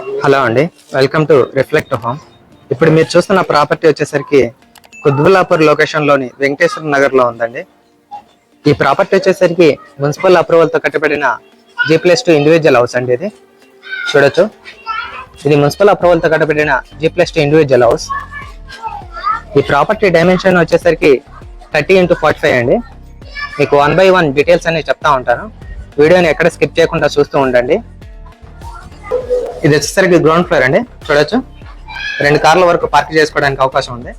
Hello అండి. Welcome to reflect home ఇప్పుడు మీరు చూస్తున్న ప్రాపర్టీ వచ్చేసరికి కుద్బుల్లాపూర్ లొకేషన్లోని వెంకటేశ్వర నగర్లో ఉందండి. ఈ ప్రాపర్టీ వచ్చేసరికి మున్సిపల్ అప్రూవల్తో కట్టబడిన G plus two individual house అండి ఇది. చూడొచ్చు. ఇది మున్సిపల్ అప్రూవల్తో కట్టబడిన G plus two individual house ఈ ప్రాపర్టీ డైమెన్షన్ వచ్చేసరికి థర్టీ ఇంటూ ఫార్టీ ఫైవ్ అండి. మీకు వన్ బై వన్ డీటెయిల్స్ అనేవి చెప్తా ఉంటాను. వీడియోని ఎక్కడ స్కిప్ చేయకుండా చూస్తూ ఉండండి. ఇది వచ్చేసరికి గ్రౌండ్ ఫ్లోర్ అండి. చూడొచ్చు. రెండు కార్ల వరకు పార్క్ చేసుకోవడానికి అవకాశం ఉంది.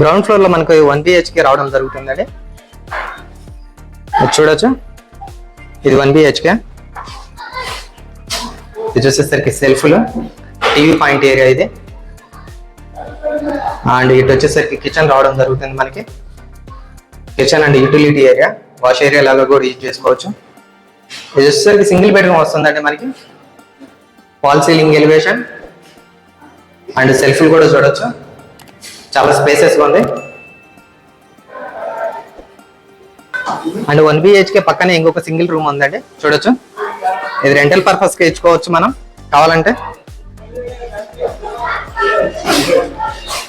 గ్రౌండ్ ఫ్లోర్లో మనకు వన్ బిహెచ్కే రావడం జరుగుతుందండి. ఇది చూడొచ్చు. ఇది వన్ బిహెచ్కే ఇది వచ్చేసరికి సెల్ఫ్లు టీవీ పాయింట్ ఏరియా ఇది. అండ్ ఇటు వచ్చేసరికి కిచెన్ రావడం జరుగుతుంది మనకి. Kitchen and utility area wash area లాగా కూడా యూజ్ చేసుకోవచ్చు. ఇది వచ్చేసరికి సింగిల్ బెడ్రూమ్ వస్తుందండి మనకి. ఫాల్ సీలింగ్ ఎలివేషన్ అండ్ సెల్ఫ్లు కూడా చూడొచ్చు. చాలా స్పేసెస్ ఉంది. అండ్ వన్ బిహెచ్కే పక్కనే ఇంకొక సింగిల్ రూమ్ ఉందండి. చూడొచ్చు. ఇది రెంటల్ పర్పస్కి ఇచ్చుకోవచ్చు మనం. కావాలంటే.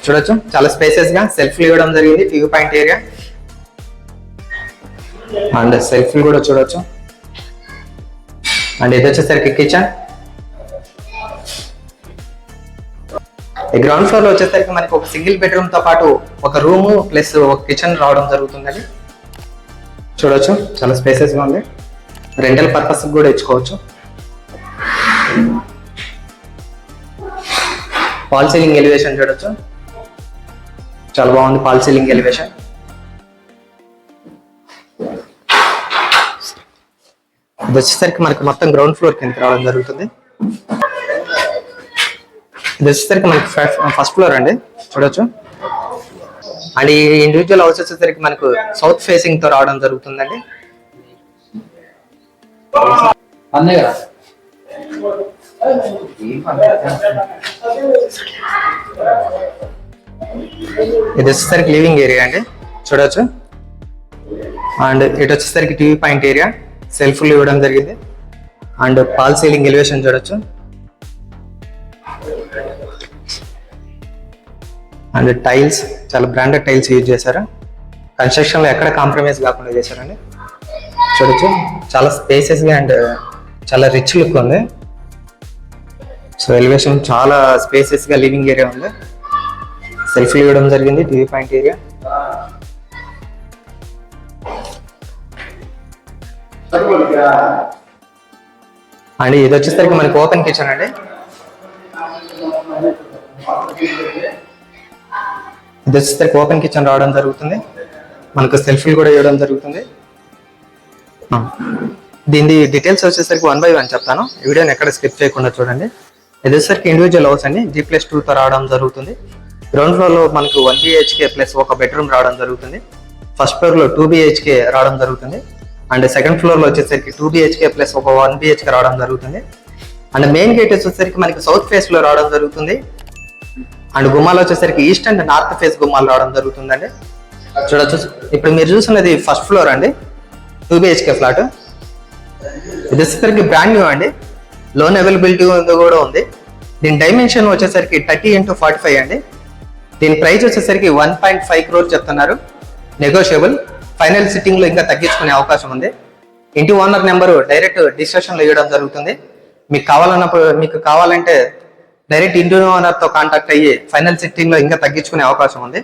చూడొచ్చు. చాలా స్పేసెస్గా సెల్ఫ్లు ఇవ్వడం జరిగింది. వ్యూ పాయింట్ ఏరియా అండ్ సెల్ఫ్లు కూడా చూడొచ్చు. అండ్ ఇది వచ్చేసరికి కిచెన్ ఈ గ్రౌండ్ ఫ్లోర్లో వచ్చేసరికి మనకి ఒక సింగిల్ బెడ్రూమ్తో పాటు ఒక రూమ్ ప్లస్ ఒక కిచెన్ రావడం జరుగుతుందండి. చూడొచ్చు చాలా స్పేసెస్గా ఉంది. రెంటల్ పర్పస్ కూడా ఇచ్చుకోవచ్చు. పాల్ సీలింగ్ ఎలివేషన్ చూడొచ్చు. చాలా బాగుంది పాల్ సీలింగ్ ఎలివేషన్ ఇది వచ్చేసరికి మనకి మొత్తం గ్రౌండ్ ఫ్లోర్ కిందకి రావడం జరుగుతుంది. ఇది వచ్చేసరికి మనకి ఫస్ట్ ఫ్లోర్ అండి. చూడొచ్చు. అండ్ ఈ ఇండివిజువల్ హౌస్ వచ్చేసరికి మనకు సౌత్ ఫేసింగ్తో రావడం జరుగుతుందండి. ఇది వచ్చేసరికి లివింగ్ ఏరియా అండి. చూడొచ్చు. అండ్ ఇటు వచ్చేసరికి టీవీ పాయింట్ ఏరియా సెల్ఫ్లు ఇవ్వడం జరిగింది. అండ్ పాల్ సీలింగ్ ఎలివేషన్ చూడొచ్చు. అండ్ టైల్స్ చాలా బ్రాండెడ్ టైల్స్ యూజ్ చేశారు. కన్స్ట్రక్షన్లో ఎక్కడ కాంప్రమైజ్ కాకుండా చేశారండి. చూడొచ్చు. చాలా స్పేసెస్గా అండ్ చాలా రిచ్ లుక్ ఉంది. సో ఎలివేషన్ చాలా స్పేసెస్గా లివింగ్ ఏరియా ఉంది. సెల్ఫీ ఇవ్వడం జరిగింది టీవీ పాయింట్ ఏరియా అండ్ ఇది వచ్చేసరికి మనకి ఓపెన్ కిచెన్ అండి. ఇది వచ్చేసరికి ఓపెన్ కిచెన్ రావడం జరుగుతుంది. మనకు సెల్ఫీలు కూడా ఇవ్వడం జరుగుతుంది. దీని డీటెయిల్స్ వచ్చేసరికి వన్ బై వన్ చెప్తాను. వీడియోని ఎక్కడ స్కిప్ చేయకుండా చూడండి. ఇది వచ్చేసరికి ఇండివిజువల్ హౌస్ అండి. జీ ప్లస్ టూతో రావడం జరుగుతుంది. గ్రౌండ్ ఫ్లోర్లో మనకు వన్ బిహెచ్కే ప్లస్ ఒక బెడ్రూమ్ రావడం జరుగుతుంది. ఫస్ట్ ఫ్లోర్లో టూ బిహెచ్కే రావడం జరుగుతుంది. అండ్ సెకండ్ ఫ్లోర్లో వచ్చేసరికి టూ బిహెచ్కే ప్లస్ ఒక వన్ బిహెచ్కే రావడం జరుగుతుంది. అండ్ మెయిన్ గేట్ వచ్చేసరికి మనకి సౌత్ ఫేస్లో రావడం జరుగుతుంది. అండ్ గుమ్మాలు వచ్చేసరికి ఈస్ట్ అండ్ నార్త్ ఫేస్ గుమ్మాలు రావడం జరుగుతుందండి. చూడొచ్చు. ఇప్పుడు మీరు చూస్తున్నది ఫస్ట్ ఫ్లోర్ అండి. Two BHK flat. ఇది వచ్చేసరికి బ్రాండ్ న్యూ అండి. లోన్ అవైలబిలిటీ కూడా ఉంది. దీని డైమెన్షన్ వచ్చేసరికి థర్టీ ఇంటూ ఫార్టీ ఫైవ్ అండి. దీని ప్రైస్ వచ్చేసరికి వన్ పాయింట్ ఫైవ్ క్రోర్ చెప్తున్నారు. నెగోషియబుల్ ఫైనల్ సిట్టింగ్లో ఇంకా తగ్గించుకునే అవకాశం ఉంది. ఇంటి ఓనర్ నెంబరు డైరెక్ట్ డిస్కషన్లో ఇవ్వడం జరుగుతుంది. మీకు కావాలన్నప్పుడు మీకు కావాలంటే డైరెక్ట్ ఇంటి ఓనర్తో కాంటాక్ట్ అయ్యి ఫైనల్ సిట్టింగ్లో ఇంకా తగ్గించుకునే అవకాశం ఉంది.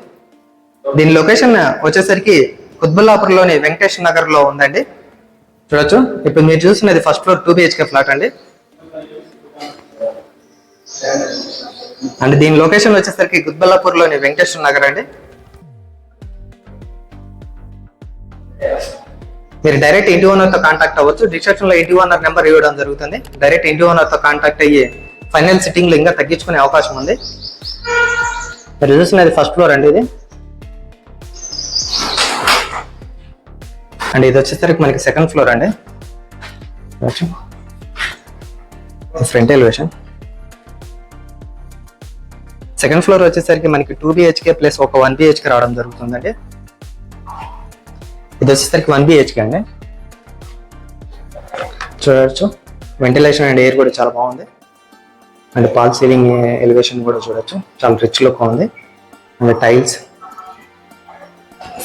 దీని లొకేషన్ వచ్చేసరికి కుత్బుల్లాపూర్లోని వెంకటేష్ నగర్లో ఉందండి. చూడొచ్చు. ఇప్పుడు మీరు చూస్తున్నది first floor two BHK flat అండి. అండ్ దీని లొకేషన్ వచ్చేసరికి గుద్బల్లాపూర్లోని వెంకటేశ్వర నగర్ అండి. మీరు డైరెక్ట్ ఇంటి ఓనర్తో కాంటాక్ట్ అవ్వచ్చు. డిస్క్రిప్షన్లో ఇంటి ఓనర్ నెంబర్ ఇవ్వడం జరుగుతుంది. డైరెక్ట్ ఇంటి ఓనర్తో కాంటాక్ట్ అయ్యి ఫైనల్ సిట్టింగ్లో ఇంకా తగ్గించుకునే అవకాశం ఉంది. మీరు చూసినది ఫస్ట్ ఫ్లోర్ అండి ఇది. అండ్ ఇది వచ్చేసరికి మనకి సెకండ్ ఫ్లోర్ అండి. Front elevation. సెకండ్ ఫ్లోర్ వచ్చేసరికి మనకి టూ బిహెచ్కే ప్లస్ ఒక వన్ బిహెచ్కే రావడం జరుగుతుందండి. ఇది వచ్చేసరికి వన్ బిహెచ్కే అండి. చూడవచ్చు వెంటిలేషన్ అండ్ ఎయిర్ కూడా చాలా బాగుంది. అండ్ పాల్ సీలింగ్ ఎలివేషన్ కూడా చూడొచ్చు. చాలా రిచ్ లుక్ ఉంది. అండ్ టైల్స్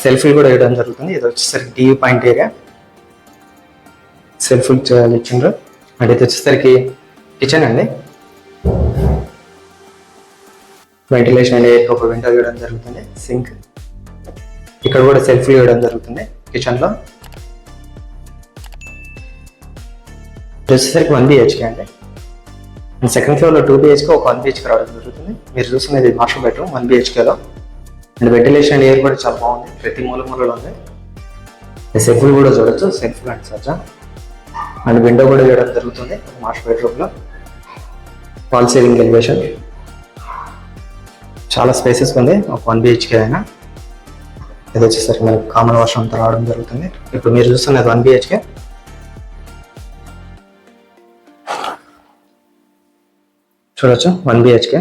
సెల్ఫీ కూడా వేయడం జరుగుతుంది. ఇది వచ్చేసరికి టీవీ పాయింట్ ఏరియా సెల్ఫీ ఇచ్చిండ్రు. అండ్ ఇది వచ్చేసరికి కిచెన్ అండి. వెంటిలేషన్ అండ్ ఎయిర్ ఒక విండో ఇవ్వడం జరుగుతుంది. సింక్ ఇక్కడ కూడా సెల్ఫీ ఇవ్వడం జరుగుతుంది కిచెన్లో వచ్చేసరికి వన్ బిహెచ్కే అండి. అండ్ సెకండ్ ఫ్లోర్లో టూ బిహెచ్కే ఒక వన్ బిహెచ్కే రావడం జరుగుతుంది. మీరు చూస్తున్నది మాస్టర్ బెడ్రూమ్ వన్ బిహెచ్కేలో అండ్ వెంటిలేషన్ అండ్ ఎయిర్ కూడా చాలా బాగుంది. ప్రతి మూల మూలలో ఉంది. సెల్ఫ్లు కూడా చూడొచ్చు. సెల్ఫ్ అండ్ సజ్జా. అండ్ విండో కూడా చేయడం జరుగుతుంది మాస్టర్ బెడ్రూమ్లో. వాల్ ఫాల్ సీలింగ్ ఎలివేషన్ చాలా స్పేసెస్ ఉంది. ఒక వన్ బిహెచ్కే అయినా. ఇది వచ్చేసరికి మనకు కామన్ వాష్రూమ్తో అంతా రావడం జరుగుతుంది. ఇప్పుడు మీరు చూస్తున్నది వన్ బిహెచ్కే చూడొచ్చు. One BHK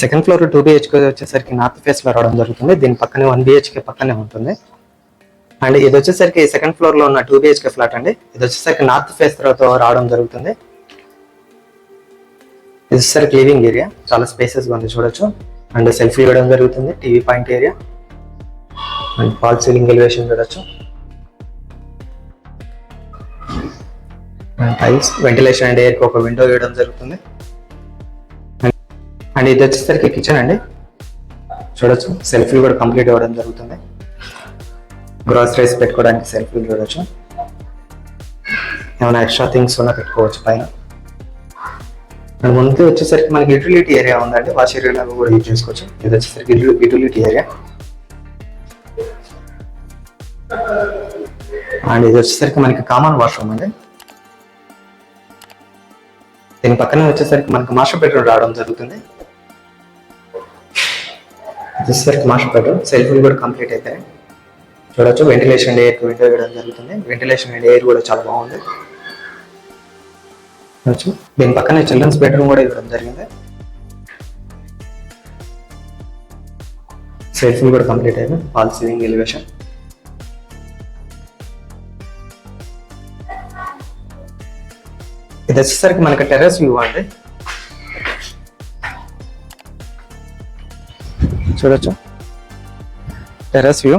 second floor two BHK వచ్చేసరికి నార్త్ ఫేస్లో రావడం జరుగుతుంది. దీని పక్కనే వన్ బిహెచ్కే పక్కనే ఉంటుంది. అండ్ ఇది వచ్చేసరికి సెకండ్ ఫ్లోర్లో ఉన్న టూ బిహెచ్కే ఫ్లాట్ అండి. ఇది వచ్చేసరికి నార్త్ ఫేస్తో రావడం జరుగుతుంది. ఇది వచ్చేసరికి లివింగ్ ఏరియా చాలా స్పేసెస్ ఉంది చూడొచ్చు. అండ్ సెల్ఫీ ఇవ్వడం జరుగుతుంది. TV point area and fall ceiling elevation చూడొచ్చు. టైల్స్ వెంటిలేషన్ అండ్ ఎయిర్కి ఒక విండో వేయడం జరుగుతుంది. అండ్ ఇది వచ్చేసరికి కిచెన్ అండి. చూడొచ్చు. సెల్ఫీలు కూడా కంప్లీట్ అవ్వడం జరుగుతుంది. గ్రాసరీస్ పెట్టుకోవడానికి సెల్ఫీలు చూడొచ్చు. ఏమైనా ఎక్స్ట్రా థింగ్స్ ఉన్నా పెట్టుకోవచ్చు పైన. అండ్ ముందు వచ్చేసరికి మనకి యూటిలిటీ ఏరియా ఉందండి. వాష్ ఏరియా కూడా యూజ్ చేసుకోవచ్చు. ఇది వచ్చేసరికి యూటిలిటీ ఏరియా అండ్ ఇది వచ్చేసరికి మనకి కామన్ వాష్రూమ్ అండి. దీని పక్కనే వచ్చేసరికి మనకు మాస్టర్ బెడ్రూమ్ రావడం జరుగుతుంది. వచ్చేసరికి మాస్టర్ బెడ్రూమ్ సెల్ఫీలు కూడా కంప్లీట్ అయిపోయాయి. చూడొచ్చు వెంటిలేషన్ ఎయిర్ విండో వేయడం జరుగుతుంది. వెంటిలేషన్ అండ్ ఎయిర్ కూడా చాలా బాగుంది. చూడొచ్చు. దీని పక్కనే చిల్డ్రన్స్ బెడ్రూమ్ కూడా ఇవ్వడం జరిగింది. సెల్ఫీలు కూడా కంప్లీట్ అయిపోయి ఫాల్ సీలింగ్ ఎలివేషన్ ఇది వచ్చేసరికి మనకి టెర్రస్ వ్యూ అండి. చూడొచ్చు. Terrace view